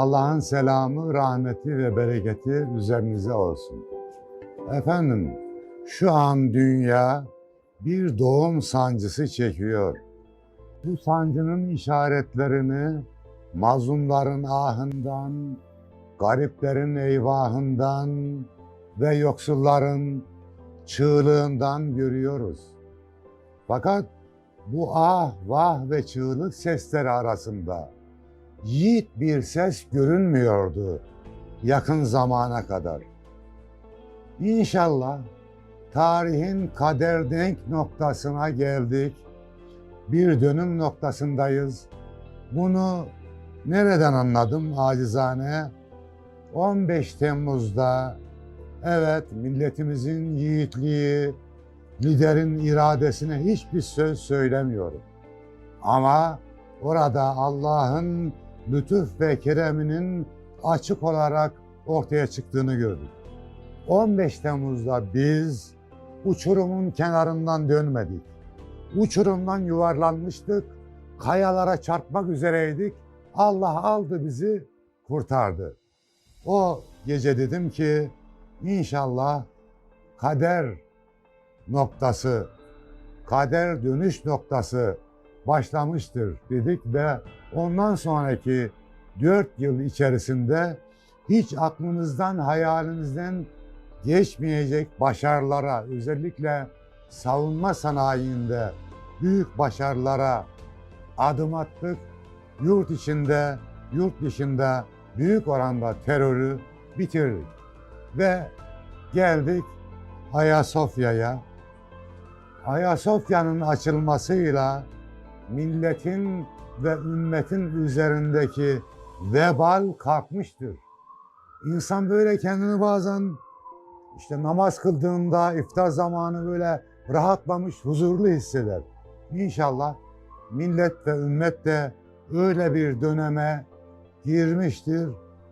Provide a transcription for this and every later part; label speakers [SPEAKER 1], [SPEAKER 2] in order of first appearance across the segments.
[SPEAKER 1] Allah'ın selamı, rahmeti ve bereketi üzerinize olsun. Efendim, şu an dünya bir doğum sancısı çekiyor. Bu sancının işaretlerini mazlumların ahından, gariplerin eyvahından ve yoksulların çığlığından görüyoruz. Fakat bu ah, vah ve çığlık sesleri arasında yiğit bir ses görünmüyordu yakın zamana kadar. İnşallah tarihin kader denk noktasına geldik. Bir dönüm noktasındayız. Bunu nereden anladım acizane? 15 Temmuz'da evet milletimizin yiğitliği, liderin iradesine hiçbir söz söylemiyorum. Ama orada Allah'ın lütuf ve kereminin açık olarak ortaya çıktığını gördük. 15 Temmuz'da biz uçurumun kenarından dönmedik. Uçurumdan yuvarlanmıştık, kayalara çarpmak üzereydik. Allah aldı bizi, kurtardı. O gece dedim ki inşallah kader noktası, kader dönüş noktası başlamıştır dedik ve ondan sonraki dört yıl içerisinde hiç aklınızdan, hayalinizden geçmeyecek başarılara, özellikle savunma sanayinde büyük başarılara adım attık. Yurt içinde, yurt dışında büyük oranda terörü bitirdik. Ve geldik Ayasofya'ya. Ayasofya'nın açılmasıyla milletin ve ümmetin üzerindeki vebal kalkmıştır. İnsan böyle kendini bazen işte namaz kıldığında iftar zamanı böyle rahatlamış, huzurlu hisseder. İnşallah millet ve ümmet de öyle bir döneme girmiştir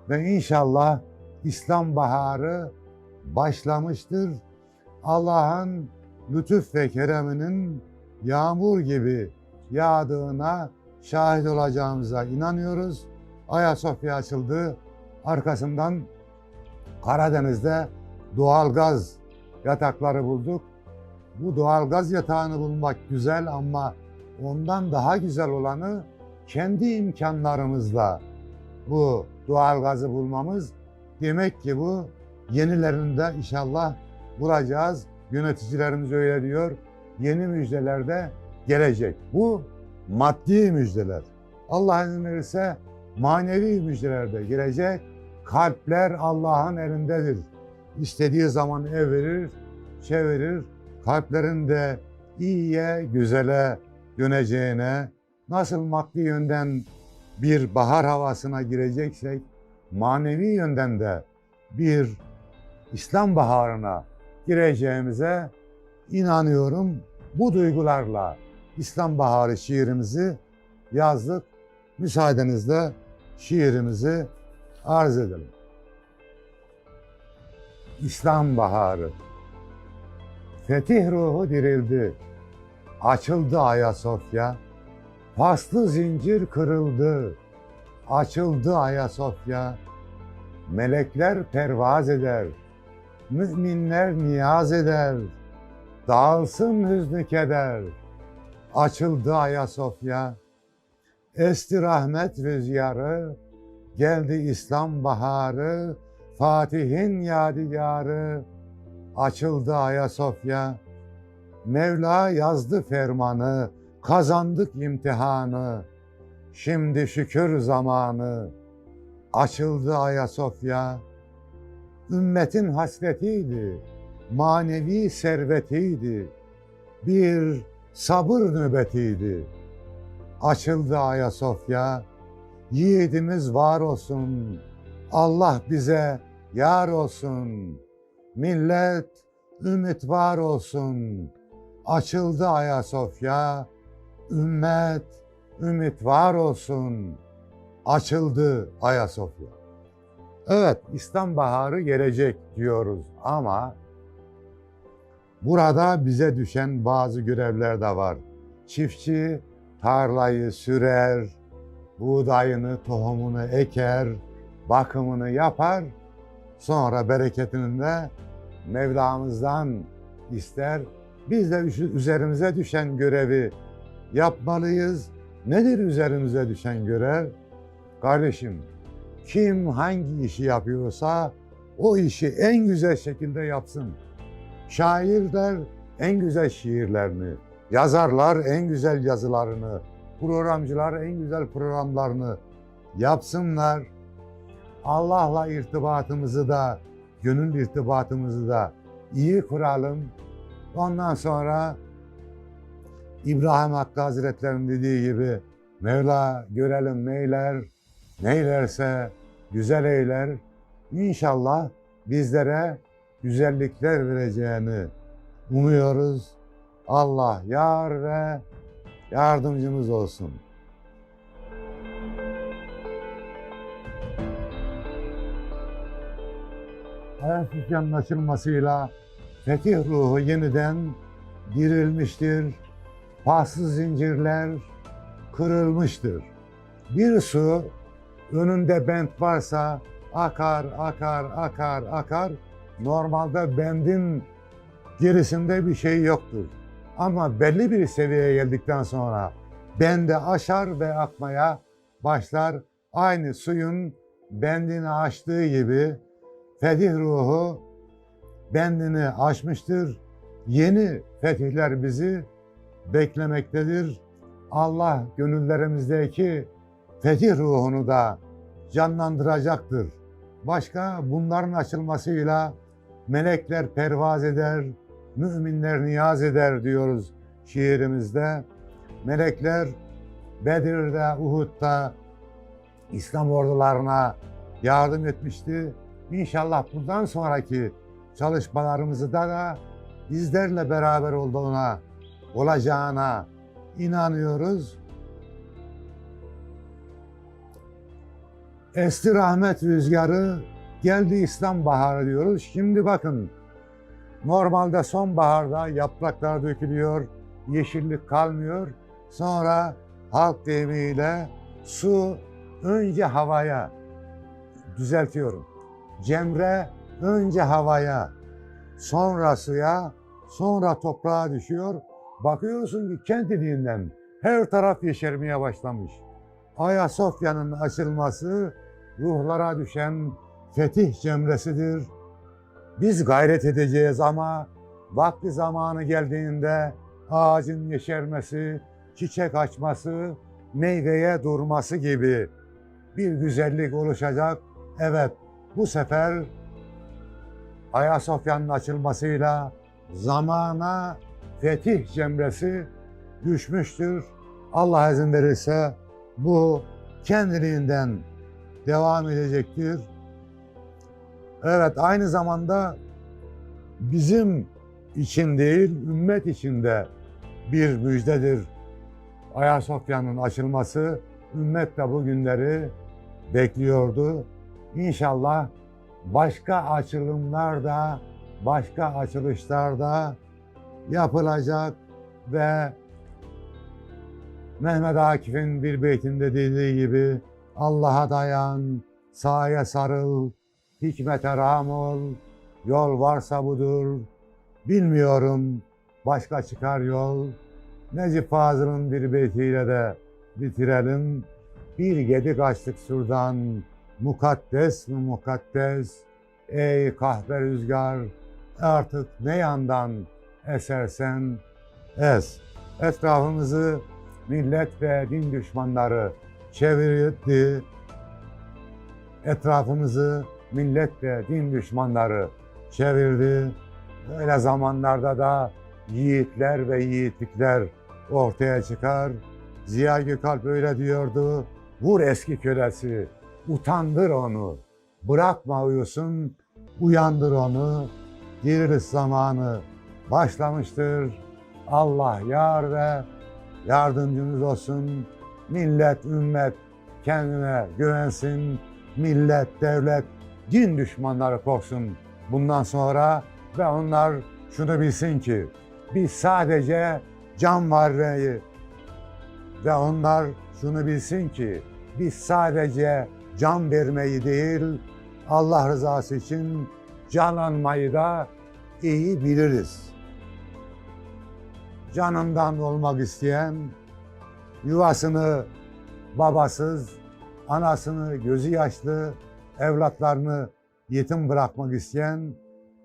[SPEAKER 1] ve inşallah İslam baharı başlamıştır. Allah'ın lütuf ve kereminin yağmur gibi yağdığına şahit olacağımıza inanıyoruz. Ayasofya açıldı. Arkasından Karadeniz'de doğalgaz yatakları bulduk. Bu doğalgaz yatağını bulmak güzel ama ondan daha güzel olanı kendi imkanlarımızla bu doğalgazı bulmamız. Demek ki bu yenilerinde inşallah bulacağız. Yöneticilerimiz öyle diyor. Yeni müjdeler de gelecek. Bu maddi müjdeler. Allah izin verirse manevi müjdeler de gelecek. Kalpler Allah'ın elindedir. İstediği zaman ev verir, çevirir. Kalplerin de iyiye, güzele döneceğine, nasıl maddi yönden bir bahar havasına gireceksek, manevi yönden de bir İslam baharına gireceğimize inanıyorum. Bu duygularla İslam Baharı şiirimizi yazdık. Müsaadenizle şiirimizi arz edelim. İslam Baharı Fetih ruhu dirildi. Açıldı Ayasofya. Paslı zincir kırıldı. Açıldı Ayasofya. Melekler pervaz eder. Müminler niyaz eder. Dağılsın hüznü keder. Açıldı Ayasofya. Esti rahmet rüzgarı. Geldi İslam baharı. Fatih'in yadigarı. Açıldı Ayasofya. Mevla yazdı fermanı. Kazandık imtihanı. Şimdi şükür zamanı. Açıldı Ayasofya. Ümmetin hasretiydi. Manevi servetiydi. Bir sabır nöbetiydi. Açıldı Ayasofya. Yiğidimiz var olsun. Allah bize yar olsun. Millet ümit var olsun. Açıldı Ayasofya. Ümmet ümit var olsun. Açıldı Ayasofya. Evet, İslam baharı gelecek diyoruz ama burada bize düşen bazı görevler de var. Çiftçi tarlayı sürer, buğdayını, tohumunu eker, bakımını yapar. Sonra bereketini de Mevlamızdan ister. Biz de üzerimize düşen görevi yapmalıyız. Nedir üzerimize düşen görev? Kardeşim, kim hangi işi yapıyorsa o işi en güzel şekilde yapsın. Şairler en güzel şiirlerini, yazarlar en güzel yazılarını, programcılar en güzel programlarını yapsınlar. Allah'la irtibatımızı da, gönül irtibatımızı da iyi kuralım. Ondan sonra İbrahim Hakkı Hazretleri'nin dediği gibi Mevla görelim neyler, neylerse güzel eyler. İnşallah bizlere güzellikler vereceğini umuyoruz. Allah yar ve yardımcımız olsun. Ayasofya'nın açılmasıyla fetih ruhu yeniden dirilmiştir. Paslı zincirler kırılmıştır. Bir su önünde bent varsa akar, akar, akar, akar. Normalde bendin gerisinde bir şey yoktur. Ama belli bir seviyeye geldikten sonra bende aşar ve akmaya başlar. Aynı suyun bendini aştığı gibi fetih ruhu bendini aşmıştır. Yeni fetihler bizi beklemektedir. Allah gönüllerimizdeki fetih ruhunu da canlandıracaktır. Başka bunların açılmasıyla melekler pervaz eder, müminler niyaz eder diyoruz şiirimizde. Melekler Bedir'de, Uhud'da İslam ordularına yardım etmişti. İnşallah bundan sonraki çalışmalarımızda da bizlerle beraber olduğuna, olacağına inanıyoruz. Esti rahmet rüzgarı, geldi İslam baharı diyoruz. Şimdi bakın, normalde sonbaharda yapraklar dökülüyor, yeşillik kalmıyor. Sonra halk deyimiyle su önce havaya, düzeltiyorum. Cemre önce havaya, sonra suya, sonra toprağa düşüyor. Bakıyorsun ki kendiliğinden her taraf yeşermeye başlamış. Ayasofya'nın açılması ruhlara düşen fetih cemresidir. Biz gayret edeceğiz ama vakti zamanı geldiğinde ağacın yeşermesi, çiçek açması, meyveye durması gibi bir güzellik oluşacak. Evet, bu sefer Ayasofya'nın açılmasıyla zamana fetih cemresi düşmüştür. Allah izin verirse bu kendiliğinden devam edecektir. Evet aynı zamanda bizim için değil ümmet içinde bir müjdedir. Ayasofya'nın açılması ümmet de bu günleri bekliyordu. İnşallah başka açılımlar da başka açılışlar da yapılacak ve Mehmet Akif'in bir beytinde dediği gibi Allah'a dayan, sağa sarıl, hikmete ram ol, yol varsa budur, bilmiyorum başka çıkar yol. Necip Fazıl'ın bir beytiyle de bitirelim. Bir gedik açtık şuradan, mukaddes mi mukaddes, ey kahve rüzgar, artık ne yandan esersen es. Etrafımızı millet ve din düşmanları çevirdi. Etrafımızı millet ve din düşmanları çevirdi. Öyle zamanlarda da yiğitler ve yiğitlikler ortaya çıkar. Ziya Gökalp öyle diyordu. Vur eski kölesi, utandır onu. Bırakma uyusun, uyandır onu. Diriliş zamanı başlamıştır. Allah yar ve yardımcımız olsun. Millet, ümmet kendine güvensin. Millet, devlet din düşmanları korksun bundan sonra ve onlar şunu bilsin ki biz sadece can vermeyi ve onlar şunu bilsin ki biz sadece can vermeyi değil Allah rızası için can almayı da iyi biliriz. Canından olmak isteyen yuvasını babasız, anasını gözü yaşlı, evlatlarını yetim bırakmak isteyen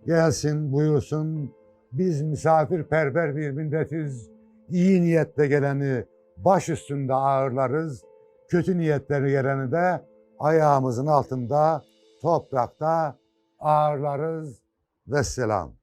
[SPEAKER 1] gelsin buyursun. Biz misafirperver bir milletiz. İyi niyetle geleni baş üstünde ağırlarız. Kötü niyetleri geleni de ayağımızın altında, toprakta ağırlarız. Vesselam.